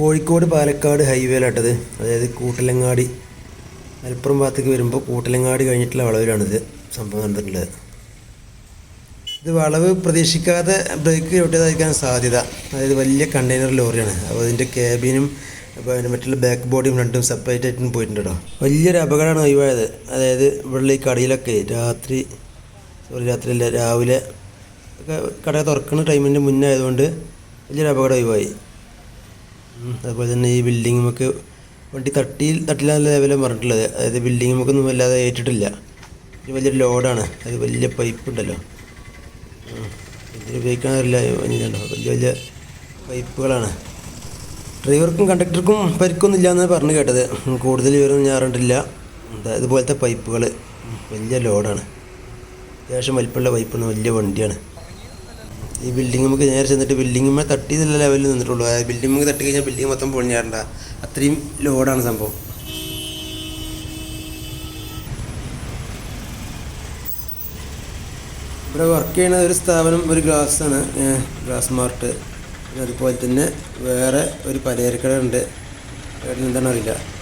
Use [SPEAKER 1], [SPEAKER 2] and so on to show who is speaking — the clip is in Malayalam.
[SPEAKER 1] കോഴിക്കോട് പാലക്കാട് ഹൈവേയിലാട്ടത്. അതായത് കൂട്ടലങ്ങാടി. മലപ്പുറം ഭാഗത്തേക്ക് വരുമ്പോൾ കൂട്ടലങ്ങാടി കഴിഞ്ഞിട്ടുള്ള വളവിലാണിത് സംഭവം നടന്നിട്ടുള്ളത്. ഇത് വളവ് പ്രതീക്ഷിക്കാതെ ബ്രേക്ക് ചവിട്ടിയതായിരിക്കാൻ സാധ്യത. അതായത് വലിയ കണ്ടെയ്നർ ലോറിയാണ്. അപ്പോൾ അതിന്റെ ക്യാബിനും മറ്റുള്ള ബാക്ക് ബോഡിയും രണ്ടും സെപ്പറേറ്റ് ആയിട്ടും പോയിട്ടുണ്ട് കേട്ടോ. വലിയൊരു അപകടമാണ് ഒഴിവായത്. അതായത് ഇവിടെ ഈ കടയിലൊക്കെ രാത്രി സോറി രാത്രിയല്ല രാവിലെ ഒക്കെ കട തുറക്കുന്ന ടൈമിന്റെ മുന്നേ ആയതുകൊണ്ട് വലിയൊരു അപകടം ഒഴിവായി. അതുപോലെ തന്നെ ഈ ബിൽഡിങ്ങും ഒക്കെ വണ്ടി തട്ടി തട്ടില്ല എന്നുള്ള ലെവലാണ് പറഞ്ഞിട്ടുള്ളത്. അതായത് ബിൽഡിങ്ങും ഒക്കെ ഒന്നും വല്ലാതെ ഏറ്റിട്ടില്ല. ഇത് വലിയൊരു ലോഡാണ്. അത് വലിയ പൈപ്പ് ഉണ്ടല്ലോ. ഇതിന് ഉപയോഗിക്കാൻ അറിയില്ല. വലിയ വലിയ പൈപ്പുകളാണ് ഡ്രൈവർക്കും കണ്ടക്ടർക്കും പരിക്കൊന്നുമില്ല എന്ന് പറഞ്ഞു കേട്ടത്. കൂടുതൽ വിവരം ഞാൻ അറിഞ്ഞിട്ടില്ല. ഇതുപോലത്തെ പൈപ്പുകൾ വലിയ ലോഡാണ്. അത്യാവശ്യം വലിപ്പമുള്ള പൈപ്പാണ് വലിയ വണ്ടിയാണ്. ഈ ബിൽഡിംഗ് നമുക്ക് നേരെ ചെന്നിട്ട് ബിൽഡിങ്ങിന്മേൽ തട്ടിയതുള്ള ലെവലിൽ നിന്നിട്ടുള്ളൂ. അതായത് ബിൽഡിംഗ് തട്ടി കഴിഞ്ഞാൽ ബിൽഡിംഗ് മൊത്തം പൊളിഞ്ഞാറണ്ട. അത്രയും ലോഡാണ് സംഭവം. ഇവിടെ വർക്ക് ചെയ്യുന്ന ഒരു സ്ഥാപനം ഒരു ഗ്ലാസ് ആണ്. ഗ്ലാസ് മാർട്ട് അതുപോലെ തന്നെ വേറെ ഒരു പലചരക്കട ഉണ്ട്. എന്താണ് അറിയില്ല.